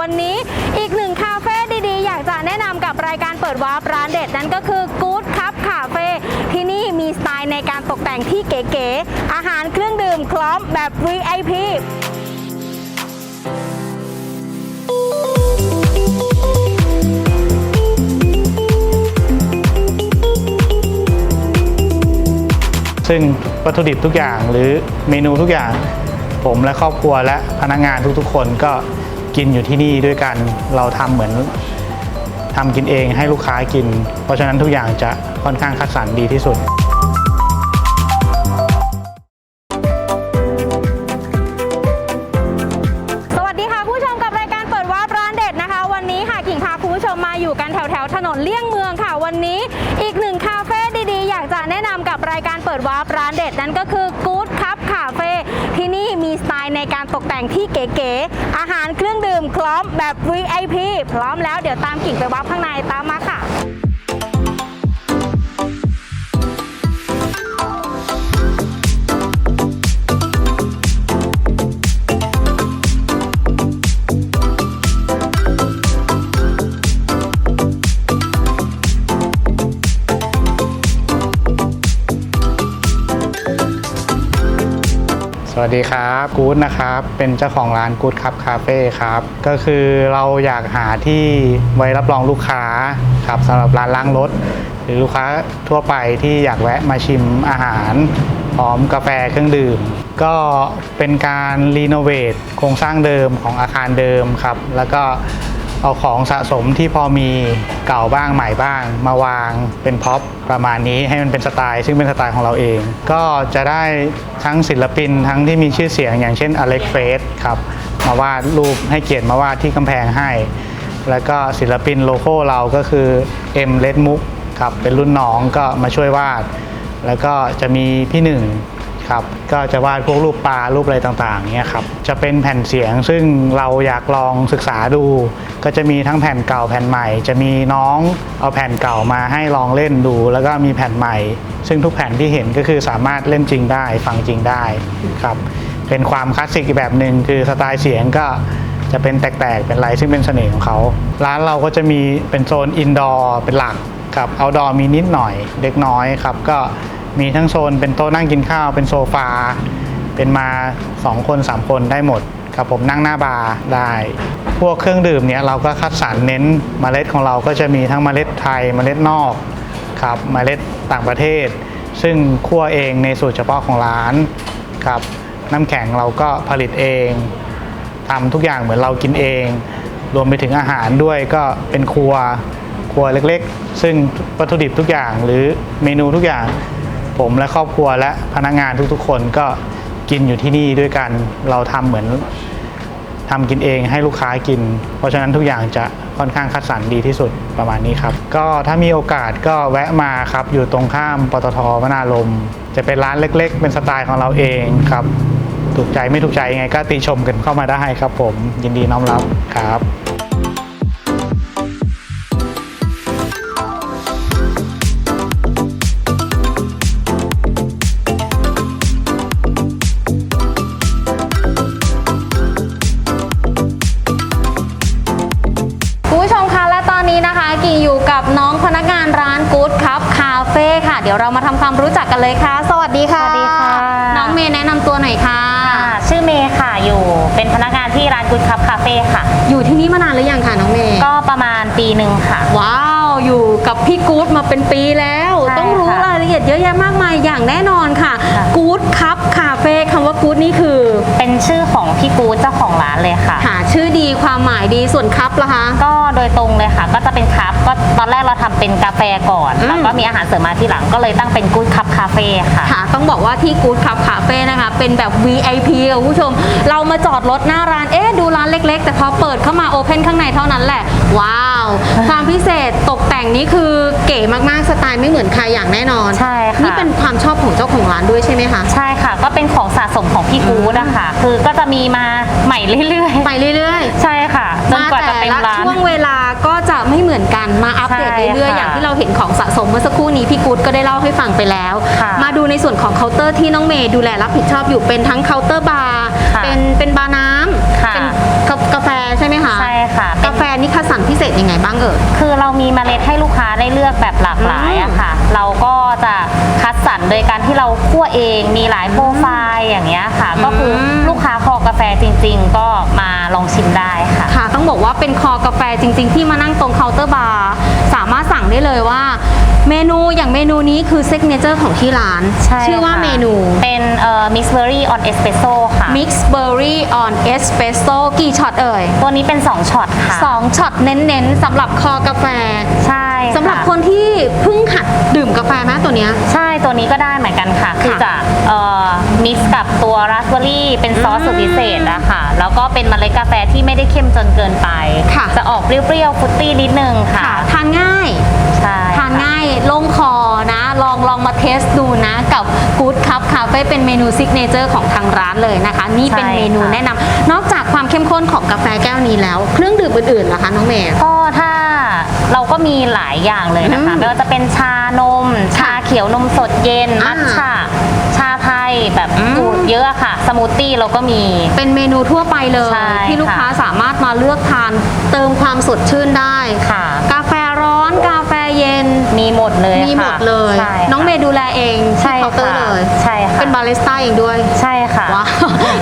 วันนี้อีกหนึ่งคาเฟ่ดีๆ อยากจะแนะนำกับรายการเปิดวาร์ปร้านเด็ดนั่นก็คือ Good Cup Cafe ที่นี่มีสไตล์ในการตกแต่งที่เก๋ๆ อาหารเครื่องดื่มคล้อมแบบ VIP ซึ่งวัตถุดิบทุกอย่างหรือเมนูทุกอย่าง ผมและครอบครัวและพนักงานทุกๆคนก็ กินอยู่ที่นี่ด้วยกันเราทำเหมือนทำกินเองให้ลูกค้ากิน เพราะฉะนั้นทุกอย่างจะค่อนข้างคัดสรรดีที่สุดสวัสดีค่ะผู้ชมกับรายการเปิดวาร์ปร้านเด็ดนะคะวันนี้ค่ะกิ่งพาผู้ชมมาอยู่กันแถวแถวถนนเลี่ยงเมืองค่ะวันนี้อีกหนึ่งคาเฟ่ดีๆอยากจะแนะนำกับรายการเปิดวาร์ปร้านเด็ดนั่นก็คือ Good Cup Cafe ที่นี่มีสไตล์ในการตกแต่งที่เก๋ๆอาหา ล้อมแบบ VIP พร้อมแล้วเดี๋ยวตามกิ่งไปวับข้างในตามมาค่ะ สวัสดีครับกู๊ดนะครับ เป็นเจ้าของร้านกู๊ดครับคาเฟ่ครับ ก็คือเราอยากหาที่ไว้รับรองลูกค้าครับสำหรับร้านล้างรถ หรือลูกค้าทั่วไปที่อยากแวะมาชิมอาหารพร้อมกาแฟเครื่องดื่ม ก็เป็นการรีโนเวทโครงสร้างเดิมของอาคารเดิมครับ แล้วก็ เอาของสะสมที่พอมีเก่าบ้างใหม่บ้าง มาวางเป็นพ็อปประมาณนี้ให้มันเป็นสไตล์ซึ่งเป็นสไตล์ของเราเอง ก็จะได้ทั้งศิลปินทั้งที่มีชื่อเสียงอย่างเช่นอเล็กเฟสครับมาวาดรูปให้เกียรติมาวาดที่กำแพงให้ แล้วก็ศิลปินโลโก้เราก็คือเอ็มเลดมุกครับเป็นรุ่นน้องก็มาช่วยวาด แล้วก็จะมีพี่หนึ่ง ครับก็จะวาดพวกรูปปลารูปอะไรต่างๆเนี่ยครับจะเป็นแผ่นเสียงซึ่งเราอยากลองศึกษาดู ก็จะมีทั้งแผ่นเก่าแผ่นใหม่ จะมีน้องเอาแผ่นเก่ามาให้ลองเล่นดู แล้วก็มีแผ่นใหม่ ซึ่งทุกแผ่นที่เห็นก็คือสามารถเล่นจริงได้ฟังจริงได้ครับเป็นความคลาสสิกอีกแบบหนึ่งคือสไตล์เสียงก็จะเป็นแตกๆเป็นลายซึ่งเป็นเสน่ห์ของเขา ร้านเราก็จะมีเป็นโซนอินดอร์เป็นหลักครับเอาดอร์มีนิดหน่อยเล็กน้อยครับก็ มีทั้งโซนเป็นโต๊ะนั่งกินข้าว เป็นโซฟา เป็นมา 2 คน 3 คนได้หมดครับผมนั่งหน้าบาร์ได้ พวกเครื่องดื่มเนี่ยเราก็คัดสรรเน้นเมล็ดของเราก็จะมีทั้งเมล็ดไทยเมล็ดนอกครับเมล็ดต่างประเทศ ซึ่งคั่วเองในสูตรเฉพาะของร้านครับน้ำแข็งเราก็ผลิตเองทำทุกอย่างเหมือนเรากินเอง รวมไปถึงอาหารด้วยก็เป็นครัวครัวเล็กๆ ซึ่งวัตถุดิบทุกอย่างหรือเมนูทุกอย่าง ผมและครอบครัวและพนักงานทุกๆ คนก็กินอยู่ที่นี่ด้วยกัน เราทำเหมือนทำกินเองให้ลูกค้ากิน เพราะฉะนั้นทุกอย่างจะค่อนข้างคัดสรรดีที่สุดประมาณนี้ครับ ก็ถ้ามีโอกาสก็แวะมาครับ อยู่ตรงข้ามปตทวนาลมจะเป็นร้านเล็ก ๆ เป็นสไตล์ของเราเองครับ ถูกใจไม่ถูกใจยังไงก็ติชมกันเข้ามาได้ครับ ผมยินดีน้อมรับครับ เลยค่ะ สวัสดีค่ะสวัสดีค่ะ น้องเมย์แนะนำตัวหน่อยค่ะค่ะชื่อเมย์ค่ะอยู่เป็นพนักงานที่ร้านกุ d คัพคาเฟ่ค่ะ อยู่ที่นี่มานานหรือยังคะน้องเมย์ก็ประมาณปีหนึ่งค่ะ ว้าว อยู่กับพี่กู๊ดมาเป็นปีแล้วใช่ ต้องรู้ค่ะรายละเอียดเยอะแยะมากมายอย่างแน่นอนค่ะค่ะ กู๊ดคัพคาเฟ่คำว่ากู๊ดนี่คือ เป็นชื่อของพี่กู๊ดเจ้าของร้านเลยค่ะ หาชื่อดีความหมายดีส่วนคัพล่ะคะ ก็โดยตรงเลยค่ะ ก็จะเป็นคัพก็ตอนแรกเราทำเป็นกาแฟก่อน อืม แล้วก็มีอาหารเสริมมาที่หลังก็เลยตั้งเป็นกู๊ดคัพคาเฟ่ค่ะ ค่ะต้องบอกว่าที่กู๊ดคัพคาเฟ่นะคะ เป็นแบบ VIP ค่ะคุณผู้ชม เรามาจอดรถหน้าร้านเอ๊ะดูร้านเล็ก ๆ แต่พอเปิดเข้ามาโอเพนข้างในเท่านั้นแหละ ว้าว ความพิเศษตกแต่ งนี้คือเก๋มากๆ สไตล์ไม่เหมือนใครอย่างแน่นอน ใช่ค่ะ นี่เป็นความชอบของเจ้าของร้านด้วยใช่ไหมคะ ใช่ค่ะ ก็เป็นของสะสมของพี่กู๊ดอะค่ะ คือก็จะมีมาใหม่เรื่อยไปเรื่อยๆ ใช่ค่ะจๆ นมากว่าจะแต่เต็มละร้าน ช่วงเวลาก็จะไม่เหมือนกัน มาอัปเดตใช่เรื่อยๆค่ะอย่างที่เราเห็นของสะสมเมื่อสักครู่นี้พี่กู๊ดก็ได้เล่าให้ฟังไปแล้ว ค่ะมาดูในส่วนของเคาน์เตอร์ที่น้องเมย์ดูแลรับผิดชอบอยู่เป็นทั้งเคาน์เตอร์บาร์ ค่ะเป็นเป็นบาร์น้ำ ค่ะ เป็นกาแฟ ศษยังไงบ้างเอ่ย คือเรามีเมล็ดให้ลูกค้าได้เลือกแบบหลากหลายอะค่ะ เราก็จะคัดสรรโดยการที่เราคั่วเองมีหลายโปรไฟล์อย่างเงี้ยค่ะ ก็คืออมลูกค้าคอกาแฟจริง ๆ ก็มาลองชิมได้ค่ะ ค่ะ ต้องบอกว่าเป็นคอกาแฟจริง ๆ ที่มานั่งตรงเคาน์เตอร์บาร์สามารถสั่งได้เลยว่า เมนูอย่างเมนูนี้คือซิกเนเจอร์ของที่ร้าน ใช่ชื่อว่าค่ะเมนูเป็นเอ่อ mix berry on espresso ค่ะ Mix Berry on Espresso กี่ช็อตเอ่ยตัวนี้เป็น 2ช็อตค่ะสองช็อตเน้นๆสำหรับคอกาแฟใช่ะสำหรับคนที่เพิ่งหัดดื่มกาแฟไหมตัวเนี้ย ใช่ตัวนี้ก็ได้เหมือนกันค่ะ คือจะเอ่อ mix กับตัวราสเบอร์รี่เป็นซอสสูตรพิเศษอะค่ะ แล้วก็เป็นเมล็ดกาแฟที่ไม่ได้เข้มจนเกินไป ค่ะ จะออกเปรี้ยวๆฟรุตตี้นิดนึงค่ะ ค่ะทานง่าย ใช่ ทานง่ายลงคอนะ ลองลองมาเทสดูนะกับ Good Cup Cafe เป็นเมนูซิกเนเจอร์ของทางร้านเลยนะคะ นี่เป็นเมนูแนะนำนอกจากความเข้มข้นของกาแฟแก้วนี้แล้ว เครื่องดื่มอื่นๆล่ะคะน้องเมย์ก็ถ้าเราก็มีหลายอย่างเลยนะคะอืมไม่ว่าจะเป็นชานม ชาเขียวนมสดเย็นอ่ามัทฉะชาไทยแบบอืมสูตรเยอะอะค่ะ สมูทตี้เราก็มี เป็นเมนูทั่วไปเลยใช่ที่ลูกค่ะค้าสามารถมาเลือกทานเติมความสดชื่นได้ค่ะ เย็น มีหมดเลยมีหมดค่ะเลยใช่ค่ะน้องเมย์ดูแลเองใช่ที่เคาน์เตอร์ค่ะเลยใช่ค่ะเป็นบาริสต้าเองด้วย ใช่ค่ะ ว้าว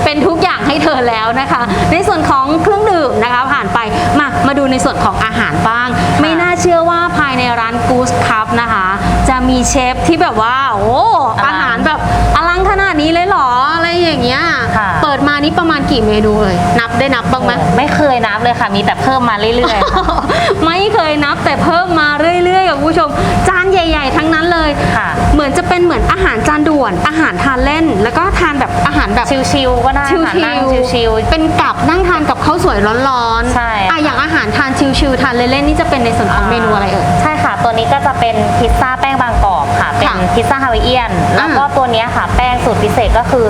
เป็นทุกอย่างให้เธอแล้วนะคะ ในส่วนของเครื่องดื่มนะคะ ผ่านไป มา มาดูในส่วนของอาหารบ้าง ไม่น่าเชื่อว่าภายในร้าน Goose Cup นะคะ จะมีเชฟที่แบบว่า โอ้ อลัง อาหารแบบอลังขนาดนี้เลยเหรอ อะไรอย่างเงี้ย ค่ะเปิดมา นี่ประมาณกี่เมนูเลย นับได้นับบ้างไหมไม่เคยนับเลยค่ะ มีแต่เพิ่มมาเรื่อยๆค่ะไม่เคยนับแต่เพิ่มมาเรื่อยๆกับคุณผู้ชม จานใหญ่ ๆ ทั้งนั้นเลยค่ะ เหมือนจะเป็นเหมือนอาหารจานด่วน อาหารทานเล่น แล้วก็ทานแบบอาหารแบบชิวๆก็ได้ชิค่ะนั่งวชิวๆเป็นกับนั่งทานกับข้าวสวยร้อนๆใช่อะอย่างอาหารทานชิวๆทานเล่นๆนี่จะเป็นในส่วนของเมนูอะไรเอ่ยใช่ค่ะ ตัวนี้ก็จะเป็นพิซซ่าแป้งบางกรอบค่ะเป็นค่ะ พิซซ่าฮาวายเอียนแล้วก็อ่าตัวเนี้ยค่ะ แป้งสูตรพิเศษก็คือ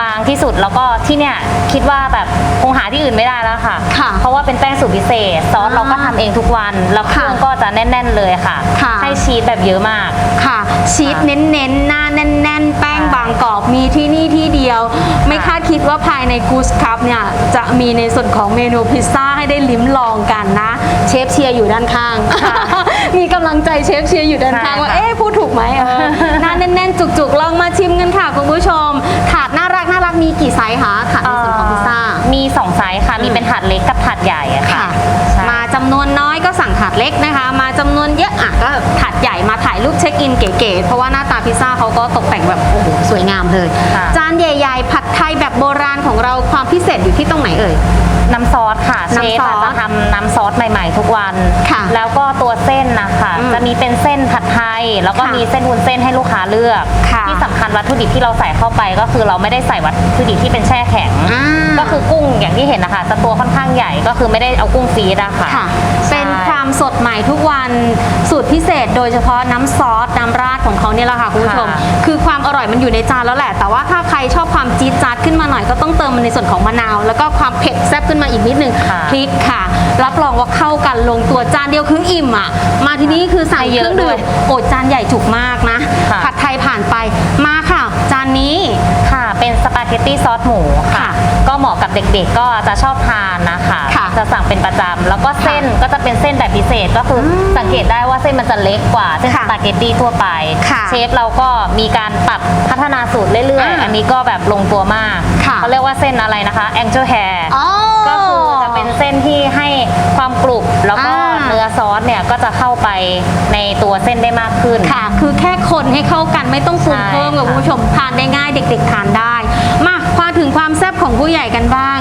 บางที่สุดแล้วก็ที่เนี่ยคิดว่าแบบคงหาที่อื่นไม่ได้แล้วค่ะ ค่ะเพราะว่าเป็นแป้งสูตรพิเศษซอสอ่าเราก็ทำเองทุกวันแล้วเครื่องค่ะก็จะแน่น ๆ เลยค่ะ ค่ะ ให้ชีสแบบเยอะมาก ค่ะ ชีสเน้นๆ หน้าแน่น ๆ แป้งค่ะบางกรอบมีที่นี่ที่เดียว ไม่คาดคิดว่าภายในกูสคัพเนี่ย จะมีในส่วนของเมนูพิซซ่าให้ได้ลิ้มลองกันนะ เชฟเชียร์อยู่ด้านข้าง ค่ะ มีกำลังใจเชฟเชียร์อยู่ด้านข้างใช่ค่ะว่า เอ๊ะพูดถูกไหมเออหน้าแน่นๆ จุกๆ ลองมาชิมกันค่ะคุณผู้ชม ถาดน่ารักน่ารักมีกี่ไซส์คะถาดในส่วนของพิซซ่า มี 2 ไซส์ค่ะ มีเป็นถาดเล็กกับถาดใหญ่อะค่ะค่ะ ใช่มาจำนวนน้อยก็สั่งถาดเล็กนะคะ มาจำนวนเยอะอะก็ถาดใหญ่มาถ่ายรูปเช็คอินเก๋ๆเพราะว่าหน้าตาพิซซ่าเขาก็ตกแต่งแบบโอ้โหสวยงามเลย ค่ะ จานใหญ่ๆ ผัดไทยแบบโบราณของเราความพิเศษอยู่ที่ตรงไหนเอ่ย น้ำซอสค่ะ เชน้ำฟซอสจะทำน้ำซอสใหม่ๆทุกวัน นะคะอืมจะมีเป็นเส้นผัดไทย แล้วก็ค่ะมีเส้นวุ้นเส้นให้ลูกค้าเลือก ค่ะที่สำคัญวัตถุดิบที่เราใส่เข้าไปก็คือเราไม่ได้ใส่วัตถุดิบที่เป็นแช่แข็ง อ่า ก็คือกุ้งอย่างที่เห็นนะคะจะตัวค่อนข้างใหญ่ก็คือไม่ได้เอากุ้งฟรีดอะค่ะ ค่ะ ใช่ เป็นความสดใหม่ทุกวันสูตรพิเศษ โดยเฉพาะน้ำซอส น้ำราดของเขาเนี่ยแหละค่ะคุณผู้ชมค่ะคือความอร่อยมันอยู่ในจานแล้วแหละ แต่ว่าถ้าใครชอบความจี๊ดจ๊าดขึ้นมาหน่อยก็ต้องเติมมันในส่วนของมะนาว แล้วก็ความเผ็ดแซ่บขึ้นมาอีกนิดนึง ค่ะพริกค่ะ รับรองว่าเข้ากันลงตัวจานเดียวคืออิ่มอะ มาทีนี้คือสั่งให้เคเยอะรื่องดื่ด้วมยโอ้จานใหญ่จุกมากนะ ค่ะ ผัดไทยผ่านไปมาค่ะ จานนี้ ค่ะเป็นสปาเกตตี้ซอสหมูค่ะ ค่ะก็เหมาะกับเด็กๆก็จะชอบทานนะคะค่ะจะสั่งเป็นประจำแล้วก็เส้นก็จะเป็นเส้นแบบพิเศษก็คืออมสังเกตได้ว่าเส้นมันจะเล็กกว่าเส้นสค่ะปาเกตตี้ทั่วไป ค่ะเชฟเราก็มีการปรับพัฒนาสูตรเรื่อยอ่าๆอันนี้ก็แบบลงตัวมากค่ะ เขาเรียกว่าเส้นอะไรนะคะ angel hair อ๋อ ก็คือจะ เป็นเส้นที่ให้ความกรุบแล้วก็อ่า เนื้อซอสเนี่ยก็จะเข้าไปใน ตัวเส้นได้มากขึ้น ค่ะ คือแค่คนให้เข้ากันไม่ต้องปรุงใช่เพิ่มกับค่ะคุณผู้ชมทานได้ง่ายเด็ก ๆ ทานได้ มาพาถึงความแซ่บของผู้ใหญ่กันบ้าง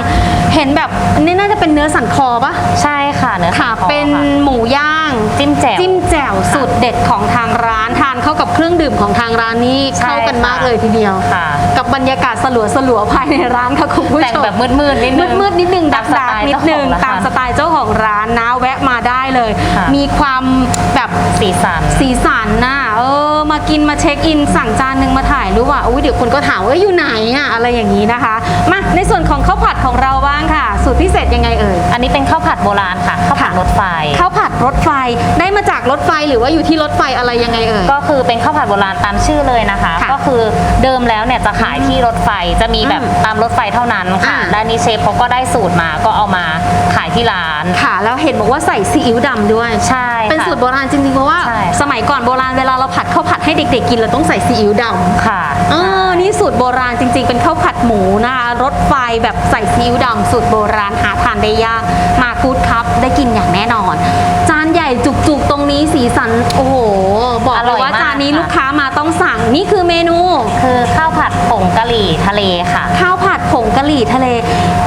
เห็นแบบนี่น่าจะเป็นเนื้อสันคอปะใช่ค่ะเนื้อค่ะสันคอเป็นค่ะหมูย่าง จิ้มแจ่วจิ้มแจ่วสูตรเด็ดของทางร้านทานเข้ากับเครื่องดื่มของทางร้านนี้ใช่เข้ากันมากค่ะเลยทีเดียวค่ะกับบรรยากาศสลัวสลัวๆภายในร้านค่ะคุณผู้ชมแต่งแบบมืดๆนิดนึงมืดๆนิดนึงดัตากมสดัไตกล์นิดนึงเจ้าของร้านตามสไตล์เจ้าของร้านนะแวะมาได้เลยค่ะมีความแบบสีสันสีสันน่ะเออ มากินมาเช็คอินสั่งจานหนึ่งมาถ่ายรูปอะอุ้ยเดี๋ยวคนก็ถามว่าอยู่ไหนอะอะไรอย่างนี้นะคะ มาในส่วนของข้าวผัดของเราบ้างค่ะ สูตรพิเศษยังไงเอ่ย อันนี้เป็นข้าวผัดโบราณค่ะข้าวผัดค่ะรถไฟ ข้าวผัดรถไฟได้มาจากรถไฟหรือว่าอยู่ที่รถไฟอะไรยังไงเอ่ย ก็คือเป็นข้าวผัดโบราณตามชื่อเลยนะคะค่ะก็คือเดิมแล้วเนี่ยจะขายที่รถไฟจะมีแบบอืมตามรถไฟเท่านั้นค่ะอ่าและนี้เชฟเขาก็ได้สูตรมาก็เอามาขายที่ร้าน ค่ะ แล้วเห็นบอกว่าใส่ซีอิ๊วดำด้วย ใช่ เป็นค่ะสูตรโบราณจริงๆเพราะว่าใช่สมัยก่อนโบราณเวลาเราผัดข้าวผัดให้เด็ก ๆ กินเราต้องใส่ซีอิ๊วดำค่ะเออนี่สูตรโบราณจริง ๆ เป็นข้าวผัดหมูนะคะรถไฟแบบใส่ซีอิ๊วดำสูตรโบราณหาทานได้ยากมากูดครับได้กินอย่างแน่นอนจานใหญ่จุกๆตรงนี้สีสัน โอ้โห บอกอเลร่อยยว่ามากจานนี้ค่ะ ลูกค้ามาต้องสั่งนี่คือเมนู คือข้าวผัดผงกะหรี่ทะเลค่ะ ข้าวผัดผงกะหรี่ทะเล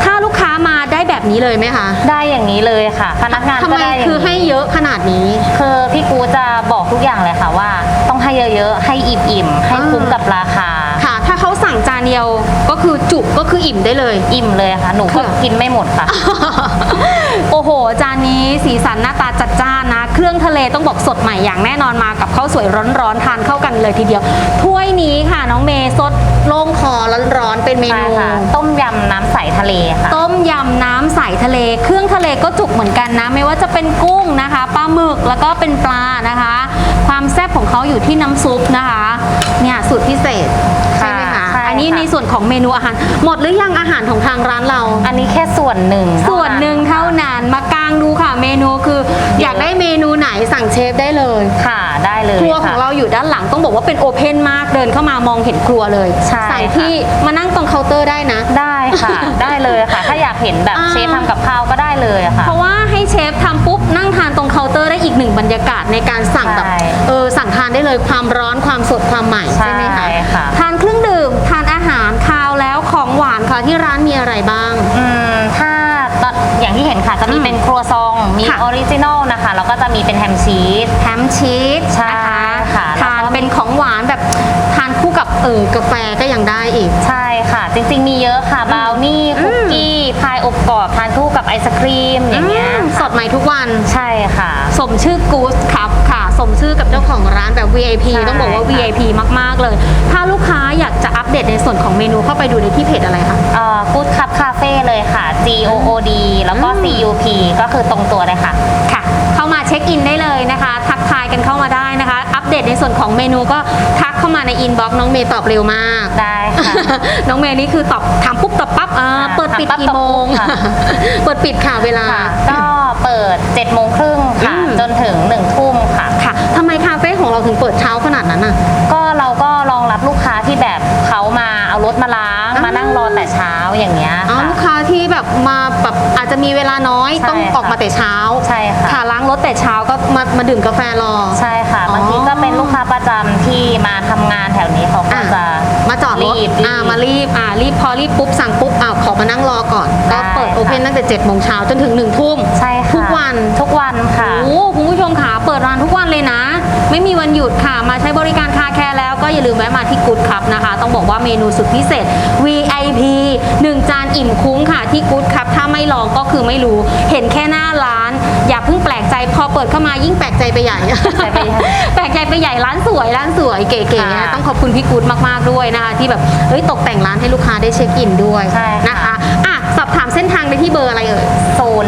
ถ้าลูกค้ามาได้แบบนี้เลยไหมคะได้อย่างนี้เลยค่ะ พนักงานทำก็ไมได้อย่างนี้คือให้เยอะขนาดนี้ คือพี่กูจะบอกทุกอย่างเลยค่ะว่า ต้องให้เยอะๆ ให้อิ่มๆ ให้คุ้มกับราคา ค่ะ ถ้าเขาสั่งจานเดียวก็ คือจุกก็คืออิ่มได้เลย อิ่มเลยค่ะ หนูก็ค่ะ กินไม่หมดค่ะ โอ้โห จานนี้สีสันหน้าตาจัดจ้านนะ เครื่องทะเลต้องบอกสดใหม่อย่างแน่นอนมากับข้าวสวยร้อนๆทานเข้ากันเลยทีเดียว ถ้วยนี้ค่ะน้องเมย์สดโล่งคอร้อนๆเป็นเมใช่นู ค่ะ ต้มยำน้ำใสทะเลค่ะ ต้มยำน้ำใสทะเล เครื่องทะเลก็จุกเหมือนกันนะ ไม่ว่าจะเป็นกุ้งนะคะปลาหมึกแล้วก็เป็นปลานะคะ ความแซ่บของเขาอยู่ที่น้ำซุปนะคะ เนี่ยสูตรพิเศษใช่ นนี้ในส่วนของเมนูอาหาร หมดหรือยังอาหารของทางร้านเรา อันนี้แค่ส่วนหนึ่งเท่าส่วนหนึ่งเท่านั้นมากางดูค่ะเมนูคือ อยากได้เมนูไหนสั่งเชฟได้เลยค่ะได้เลยครัวของะเราอยู่ด้านหลังต้องบอกว่าเป็นโอเพนมากเดินเข้ามามองเห็นครัวเลยใช่สั่งค่ะที่มานั่งตรงเคาน์เตอร์ได้นะ ได้ค่ะ ได้เลยค่ะ ถ้าอยากเห็นแบบอ่าเชฟทำกับข้าวก็ได้เลยอะค่ะ เพราะว่าให้เชฟทำปุ๊บนั่งทานตรงเคาน์เตอร์ได้อีกหนึ่งบรรยากาศในการสั่งแบบใช่เออสั่งทานได้เลยความร้อนความสดความใหม่ใช่ไหมคะ ค่ะที่ร้านมีอะไรบ้าง อืมถ้าตอนอย่างที่เห็นค่ะจะมีอืมเป็นครัวซองมีค่ะออริจินอลนะคะแล้วก็จะมีเป็นแฮมชีส แฮมชีสใช่นะคะค่ะ ทาน เป็นของหวานแบบทานคู่กับเออกาแฟก็ยังได้อีก ใช่ค่ะ จริงๆมีเยอะค่ะบราวนี่คุกกี้พายอบกรอบทานคู่กับไอศครีมอย่างเงี้ยอืมสดใหม่ทุกวัน ใช่ค่ะ สมชื่อกูสครับค่ะ สมชื่อกับเจ้าของร้านแบบ VIP ใช่ต้องบอกว่า ค่ะ VIP มาก ๆ เลย ถ้าลูกค้าอยากจะอัปเดตในส่วนของเมนูเข้าไปดูในที่เพจอะไรคะ เอ่อ Good Cup Cafe เลยค่ะ G O O D แล้วก็ อืม C U P ก็คือตรงตัวเลยค่ะค่ะเข้ามาเช็คอินได้เลยนะคะ ทักทายกันเข้ามาได้นะคะ อัปเดตในส่วนของเมนูก็ทักเข้ามาในอินบ็อกซ์น้องเมย์ตอบเร็วมาก ได้ค่ะ น้องเมย์นี่คือตอบถามปุ๊บตอบปั๊บอ่าอ่าเปิดปิดถามปั๊บกี่โมง ตอบปุ๊บค่ะ เปิดปิดค่ะเวลา ค่ะ ก็เปิด7โมงครึ่งค่ะ อืม จนถึง1ทุ่มค่ะ ค่ะทำไมคาเฟ่ของเราถึงเปิดเช้าขนาดนั้นอะ ก็เราก็รองรับลูกค้าที่แบบเขามาเอารถมาล้าง อ่าม มานั่งรอแต่เช้าอย่างเงี้ยอ๋อค่ะลูกค้า ที่แบบมาแบบอาจจะมีเวลาน้อยใช่ต้องออกมาแต่เช้าใช่ค่ะค่ะ ล้างรถแต่เช้าก็มามาดื่มกาแฟรอ ใช่ค่ะอ๋อบางทีก็เป็นลูกค้าประจำที่มาทำงานแถวนี้เขาก็อะ จะมาจอดรถรีบ อ่ามารีบอ่ารีบพอรีบปุ๊บสั่งปุ๊บอ่าขอมานั่งรอก่อน ก็ได้ เปิดค่ะโอเพนตั้งแต่7จ็ดโมงเช้าจนถึง1นึ่ทุ่มใช่ค่ะทุกวันทุกวันค่ะโอ้คุณผู้ชมขาเปิดร้านทุกวันเลยนะ ไม่มีวันหยุดค่ะ มาใช้บริการคาแคร์แล้วก็อย่าลืมแวะมาที่กู๊ดครับนะคะ ต้องบอกว่าเมนูสุดพิเศษ VIP 1 จานอิ่มคุ้มค่ะที่กู๊ดครับถ้าไม่ลองก็คือไม่รู้เห็นแค่หน้าร้าน อย่าเพิ่งแปลกใจพอเปิดเข้ามายิ่งแปลกใจไปใหญ่ใจไปใหญ่แปลกใจไปใหญ่ร้านสวยร้านสวยเก๋ๆนะค่ะต้องขอบคุณพี่กู๊ดมากๆด้วยนะคะ ที่แบบเฮ้ยตกแต่งร้านให้ลูกค้าได้เช็คอินด้วยใช่ค่ะนะคะ อะสอบถามเส้นทางได้ที่เบอร์อะไรเอ่ย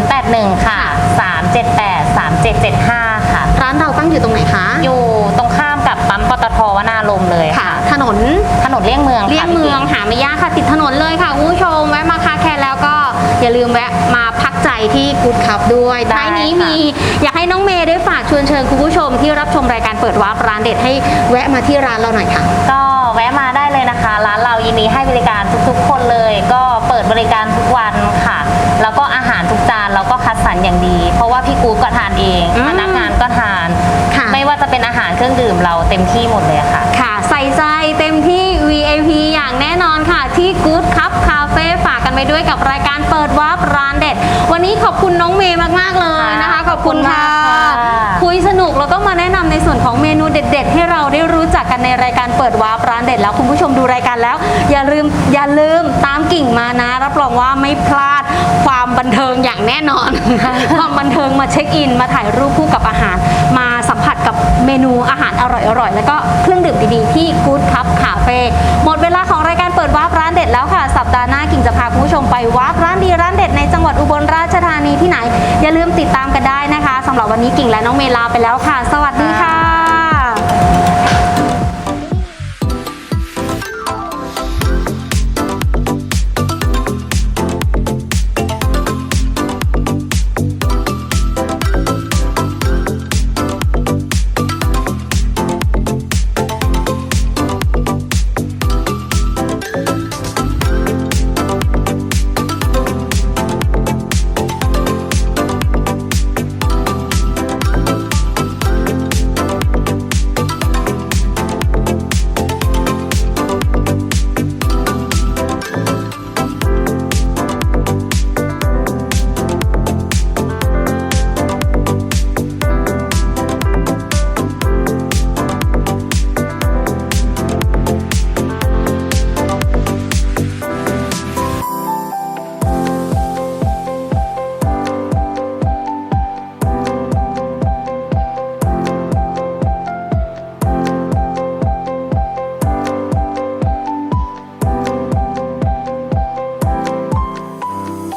081 ค่ะ 378 3775 ค่ะ ร้านเราตั้งอยู่ตรงไหนคะ อยู่ตรงข้ามกับปั๊มปตทวนารมณ์เลยค่ะ ค่ะ ถนน ถนนเลี่ยงเมืองค่ะเลี่ยงเมืองพี่หาไม่ยากค่ะติดถนนเลยค่ะคุณผู้ชมแวะมาคาแคร์แล้วก็อย่าลืมแวะมาพักใจที่กูดคับด้วยได้ท้ายนี้ค่ะ มีอยากให้น้องเมย์ได้ฝากชวนเชิญคุณผู้ชมที่รับชมรายการเปิดวาร์ปร้านเด็ดให้แวะมาที่ร้านเราหน่อยค่ะ ก็ แวะมาได้เลยนะคะ ร้านเรายินดีให้บริการทุกๆ คนเลย ก็เปิดบริการทุกวันค่ะ แล้วก็อาหารทุกจานเราก็คัดสรรอย่างดี เพราะว่าพี่กู๊ดก็ทานเองอืม พนักงานก็ทาน ค่ะ ไม่ว่าจะเป็นอาหารเครื่องดื่มเราเต็มที่หมดเลยค่ะ ค่ะ ใส่ใจเต็มที่ VIP อย่างแน่นอนค่ะ ที่ Good Cup Cafe ฝากกันไปด้วยกับรายการเปิดวาร์ปร้านเด็ด วันนี้ขอบคุณน้องเมย์มาก ๆ เลยนะคะขอบคุณค่ะขอบคุณมากค่ะ คุยสนุกแล้วก็มาแนะนำในส่วนของเมนูเด็ด ๆ ให้เราได้รู้จักกันในรายการเปิดวาร์ปร้านเด็ดแล้วคุณผู้ชมดูรายการแล้ว อย่าลืมอย่าลืมตามกิ่งมานะ รับรองว่าไม่พลาดความบันเทิงอย่างแน่นอน ความบันเทิงมาเช็คอิน มาถ่ายรูปคู่กับอาหาร มาสัมผัสกับเมนูอาหารอร่อยๆแล้วก็เครื่องดื่มดีๆที่ Good Cup Cafe หมดเวลาของรายการเปิดวาร์ปร้าน เด็ดแล้วค่ะ สัปดาห์หน้ากิ่งจะพาคุณผู้ชมไปวาร์ปร้านดีร้านเด็ดในจังหวัดอุบลราชธานีที่ไหน อย่าลืมติดตามกันได้นะคะสำหรับวันนี้กิ่งและน้องเมลาไปแล้วค่ะ สวัสดี